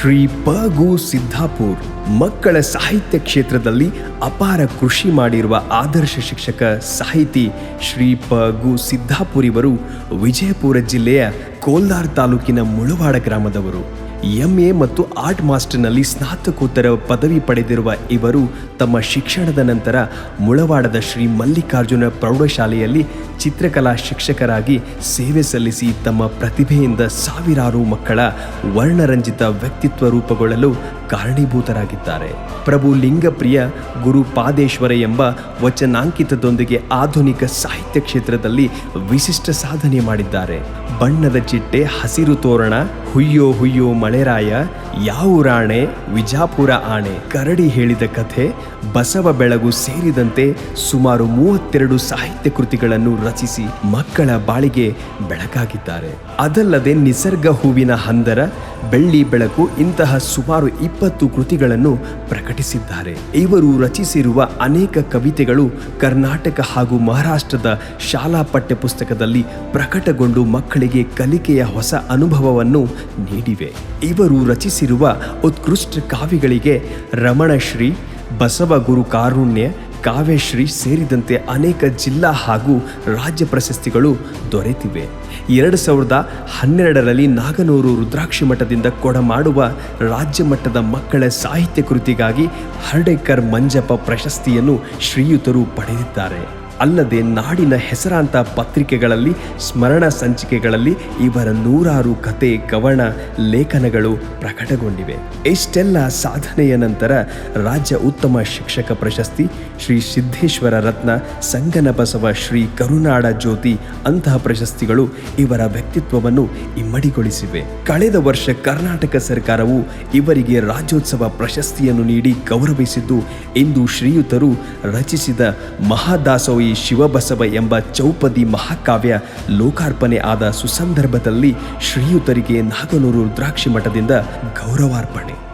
ಶ್ರೀ ಪಗು ಸಿದ್ದಾಪುರ್ ಮಕ್ಕಳ ಸಾಹಿತ್ಯ ಕ್ಷೇತ್ರದಲ್ಲಿ ಅಪಾರ ಕೃಷಿ ಮಾಡಿರುವ ಆದರ್ಶ ಶಿಕ್ಷಕ ಸಾಹಿತಿ ಶ್ರೀ ಪಗು ಸಿದ್ದಾಪುರ್ ಇವರು ವಿಜಯಪುರ ಜಿಲ್ಲೆಯ ಕೋಲ್ದಾರ್ ತಾಲೂಕಿನ ಮುಳವಾಡ ಗ್ರಾಮದವರು. ಎಂಎ ಮತ್ತು ಆರ್ಟ್ ಮಾಸ್ಟರ್ನಲ್ಲಿ ಸ್ನಾತಕೋತ್ತರ ಪದವಿ ಪಡೆದಿರುವ ಇವರು ತಮ್ಮ ಶಿಕ್ಷಣದ ನಂತರ ಮುಳವಾಡದ ಶ್ರೀ ಮಲ್ಲಿಕಾರ್ಜುನ ಪ್ರೌಢಶಾಲೆಯಲ್ಲಿ ಚಿತ್ರಕಲಾ ಶಿಕ್ಷಕರಾಗಿ ಸೇವೆ ಸಲ್ಲಿಸಿ ತಮ್ಮ ಪ್ರತಿಭೆಯಿಂದ ಸಾವಿರಾರು ಮಕ್ಕಳ ವರ್ಣರಂಜಿತ ವ್ಯಕ್ತಿತ್ವ ರೂಪುಗೊಳ್ಳಲು ಕಾರಣೀಭೂತರಾಗಿದ್ದಾರೆ. ಪ್ರಭು ಲಿಂಗಪ್ರಿಯ ಗುರು ಪಾದೇಶ್ವರ ಎಂಬ ವಚನಾಂಕಿತದೊಂದಿಗೆ ಆಧುನಿಕ ಸಾಹಿತ್ಯ ಕ್ಷೇತ್ರದಲ್ಲಿ ವಿಶಿಷ್ಟ ಸಾಧನೆ ಮಾಡಿದ್ದಾರೆ. ಬಣ್ಣದ ಚಿಟ್ಟೆ, ಹಸಿರು ತೋರಣ, ಹುಯ್ಯೋ ಹುಯ್ಯೋ ಮಳೆರಾಯ ಯಾವೂರಾಣೆ ವಿಜಾಪುರ ಆಣೆ ಕರಡಿ ಹೇಳಿದ ಕಥೆ ಬಸವ ಬೆಳಗು ಸೇರಿದಂತೆ ಸುಮಾರು ಮೂವತ್ತೆರಡು ಸಾಹಿತ್ಯ ಕೃತಿಗಳನ್ನು ರಚಿಸಿ ಮಕ್ಕಳ ಬಾಳಿಗೆ ಬೆಳಕಾಗಿದ್ದಾರೆ. ಅದಲ್ಲದೆ ನಿಸರ್ಗ ಹೂವಿನ ಹಂದರ, ಬೆಳ್ಳಿ ಬೆಳಕು ಇಂತಹ ಸುಮಾರು ಇಪ್ಪತ್ತು ಕೃತಿಗಳನ್ನು ಪ್ರಕಟಿಸಿದ್ದಾರೆ. ಇವರು ರಚಿಸಿರುವ ಅನೇಕ ಕವಿತೆಗಳು ಕರ್ನಾಟಕ ಹಾಗೂ ಮಹಾರಾಷ್ಟ್ರದ ಶಾಲಾ ಪಠ್ಯಪುಸ್ತಕದಲ್ಲಿ ಪ್ರಕಟಗೊಂಡು ಮಕ್ಕಳಿಗೆ ಕಲಿಕೆಯ ಹೊಸ ಅನುಭವವನ್ನು ನೀಡಿವೆ. ಇವರು ರಚಿಸಿರುವ ಉತ್ಕೃಷ್ಟ ಕಾವ್ಯಗಳಿಗೆ ರಮಣಶ್ರೀ ಬಸವಗುರು ಕಾರುಣ್ಯ, ಕಾವ್ಯಶ್ರೀ ಸೇರಿದಂತೆ ಅನೇಕ ಜಿಲ್ಲಾ ಹಾಗೂ ರಾಜ್ಯ ಪ್ರಶಸ್ತಿಗಳು ದೊರೆತಿವೆ. ಎರಡು ಸಾವಿರದ ಹನ್ನೆರಡರಲ್ಲಿ ನಾಗನೂರು ರುದ್ರಾಕ್ಷಿ ಮಠದಿಂದ ಕೊಡಮಾಡುವ ರಾಜ್ಯ ಮಟ್ಟದ ಮಕ್ಕಳ ಸಾಹಿತ್ಯ ಕೃತಿಗಾಗಿ ಹರ್ಡೇಕರ್ ಮಂಜಪ್ಪ ಪ್ರಶಸ್ತಿಯನ್ನು ಶ್ರೀಯುತರು ಪಡೆದಿದ್ದಾರೆ. ಅಲ್ಲದೆ ನಾಡಿನ ಹೆಸರಾಂತ ಪತ್ರಿಕೆಗಳಲ್ಲಿ, ಸ್ಮರಣ ಸಂಚಿಕೆಗಳಲ್ಲಿ ಇವರ ನೂರಾರು ಕತೆ ಕವಣ ಲೇಖನಗಳು ಪ್ರಕಟಗೊಂಡಿವೆ. ಇಷ್ಟೆಲ್ಲ ಸಾಧನೆಯ ನಂತರ ರಾಜ್ಯ ಉತ್ತಮ ಶಿಕ್ಷಕ ಪ್ರಶಸ್ತಿ, ಶ್ರೀ ಸಿದ್ದೇಶ್ವರ ರತ್ನ ಸಂಗನ ಬಸವ ಶ್ರೀ ಕರುನಾಡ ಜ್ಯೋತಿ ಅಂತಹ ಪ್ರಶಸ್ತಿಗಳು ಇವರ ವ್ಯಕ್ತಿತ್ವವನ್ನು ಇಮ್ಮಡಿಗೊಳಿಸಿವೆ. ಕಳೆದ ವರ್ಷ ಕರ್ನಾಟಕ ಸರ್ಕಾರವು ಇವರಿಗೆ ರಾಜ್ಯೋತ್ಸವ ಪ್ರಶಸ್ತಿಯನ್ನು ನೀಡಿ ಗೌರವಿಸಿದ್ದು ಇಂದು ಶ್ರೀಯುತರು ರಚಿಸಿದ ಮಹಾದಾಸೋಯಿ ಶಿವಬಸವ ಎಂಬ ಚೌಪದಿ ಮಹಾಕಾವ್ಯ ಲೋಕಾರ್ಪಣೆ ಆದ ಸುಸಂದರ್ಭದಲ್ಲಿ ಶ್ರೀಯುತರಿಗೆ ನಾಗನೂರು ರುದ್ರಾಕ್ಷಿ ಮಠದಿಂದ ಗೌರವಾರ್ಪಣೆ.